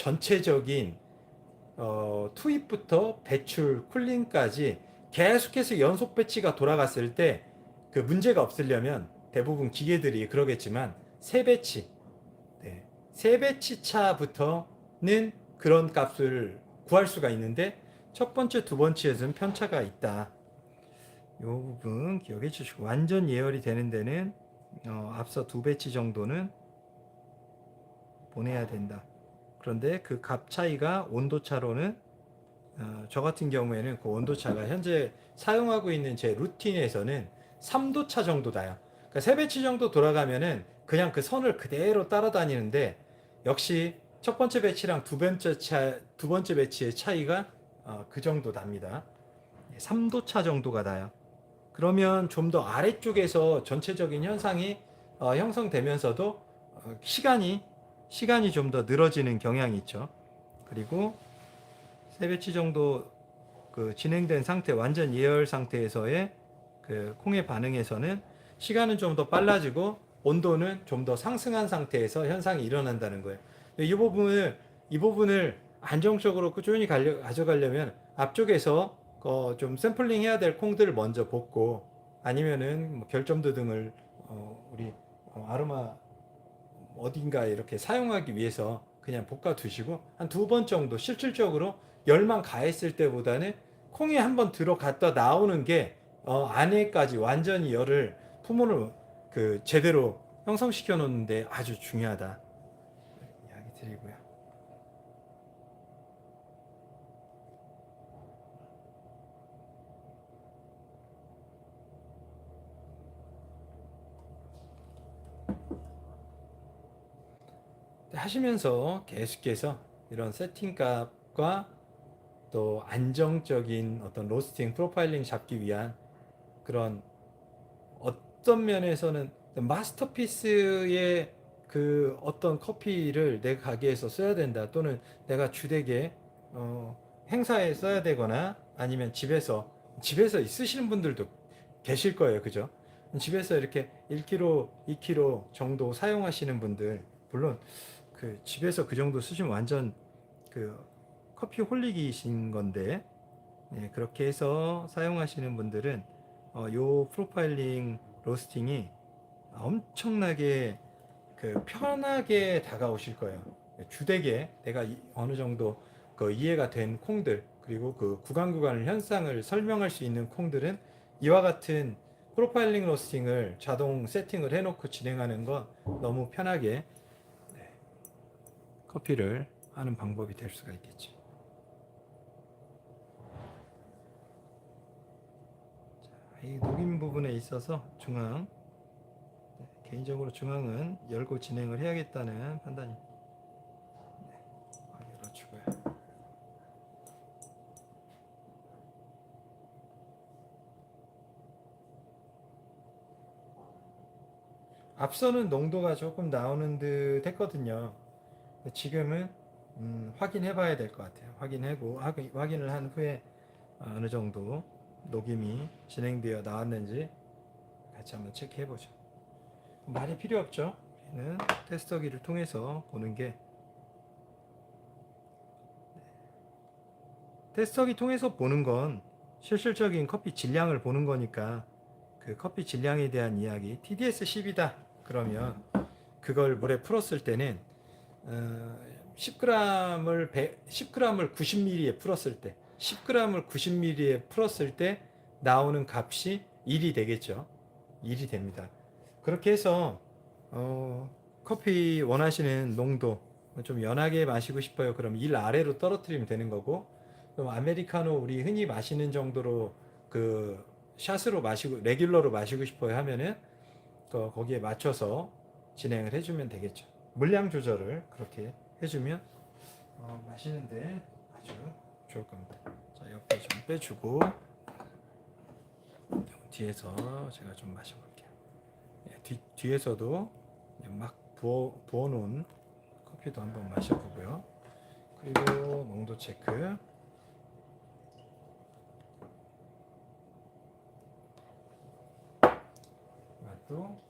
전체적인 어, 투입부터 배출, 쿨링까지 계속해서 연속 배치가 돌아갔을 때 그 문제가 없으려면 대부분 기계들이 그러겠지만 세 배치, 네, 세 배치 차부터는 그런 값을 구할 수가 있는데 첫 번째, 두 번째에서는 편차가 있다. 이 부분 기억해 주시고 완전 예열이 되는 데는 어, 앞서 두 배치 정도는 보내야 된다. 그런데 그 값 차이가 온도 차로는 어, 저 같은 경우에는 그 온도 차가 현재 사용하고 있는 제 루틴에서는 3도 차 정도 나요. 그러니까 세 배치 정도 돌아가면은 그냥 그 선을 그대로 따라다니는데 역시 첫 번째 배치랑 두 번째 차, 두 번째 배치의 차이가 어, 그 정도 납니다. 3도 차 정도가 나요. 그러면 좀 더 아래쪽에서 전체적인 현상이 어, 형성되면서도 어, 시간이 시간이 좀 더 늘어지는 경향이 있죠. 그리고 세 배치 정도 그 진행된 상태 완전 예열 상태에서의 그 콩의 반응에서는 시간은 좀 더 빨라지고 온도는 좀 더 상승한 상태에서 현상이 일어난다는 거예요. 이 부분을 이 부분을 안정적으로 꾸준히 가려, 가져가려면 앞쪽에서 어, 좀 샘플링 해야 될 콩들을 먼저 볶고 아니면은 뭐 결점도 등을 어, 우리 어, 아로마 어딘가에 이렇게 사용하기 위해서 그냥 볶아 두시고 한 두 번 정도 실질적으로 열만 가했을 때보다는 콩이 한번 들어갔다 나오는 게 어, 안에까지 완전히 열을 품을 그 제대로 형성시켜 놓는데 아주 중요하다 이야기 드리고요. 하시면서 계속해서 이런 세팅 값과 또 안정적인 어떤 로스팅 프로파일링 잡기 위한 그런 어떤 면에서는 마스터피스의 그 어떤 커피를 내 가게에서 써야 된다 또는 내가 주되게 어, 행사에 써야 되거나 아니면 집에서 집에서 쓰시는 분들도 계실 거예요. 그죠? 집에서 이렇게 1kg 2kg 정도 사용하시는 분들 물론 그 집에서 그 정도 쓰시면 완전 그 커피 홀릭이신 건데 네, 그렇게 해서 사용하시는 분들은 어, 요 프로파일링 로스팅이 엄청나게 그 편하게 다가오실 거예요. 주되게 내가 이- 어느 정도 그 이해가 된 콩들 그리고 그 구간 구간을 현상을 설명할 수 있는 콩들은 이와 같은 프로파일링 로스팅을 자동 세팅을 해놓고 진행하는 거 너무 편하게 네, 커피를 하는 방법이 될 수가 있겠죠. 자, 이 녹임 부분에 있어서 중앙 네, 개인적으로 중앙은 열고 진행을 해야겠다는 판단이 네, 열어주고요. 앞서는 농도가 조금 나오는 듯 했거든요. 지금은 음, 확인해 봐야 될 것 같아요. 확인하고 확인- 확인을 한 후에 어느 정도 녹임이 진행되어 나왔는지 같이 한번 체크해 보죠. 말이 필요 없죠. 우리는 테스터기를 통해서 보는 게 네. 테스터기 통해서 보는 건 실질적인 커피 질량을 보는 거니까 그 커피 질량에 대한 이야기 TDS 10이다 그러면 그걸 물에 풀었을 때는 어, 10g을 100, 10g을 90ml에 풀었을 때 10g을 90ml에 풀었을 때 나오는 값이 1이 되겠죠. 1이 됩니다. 그렇게 해서 어, 커피 원하시는 농도 좀 연하게 마시고 싶어요. 그럼 1 아래로 떨어뜨리면 되는 거고 그럼 아메리카노 우리 흔히 마시는 정도로 그 샷으로 마시고 레귤러로 마시고 싶어요 하면은 그 거기에 맞춰서 진행을 해주면 되겠죠. 물량 조절을 그렇게 해주면 어, 마시는데 아주 좋을 겁니다. 자 옆에 좀 빼주고 뒤에서 제가 좀 마셔볼게요. 예, 뒤, 뒤에서도 막 부어, 부어놓은 커피도 한번 마셔보고요. 그리고 농도 체크. 맛도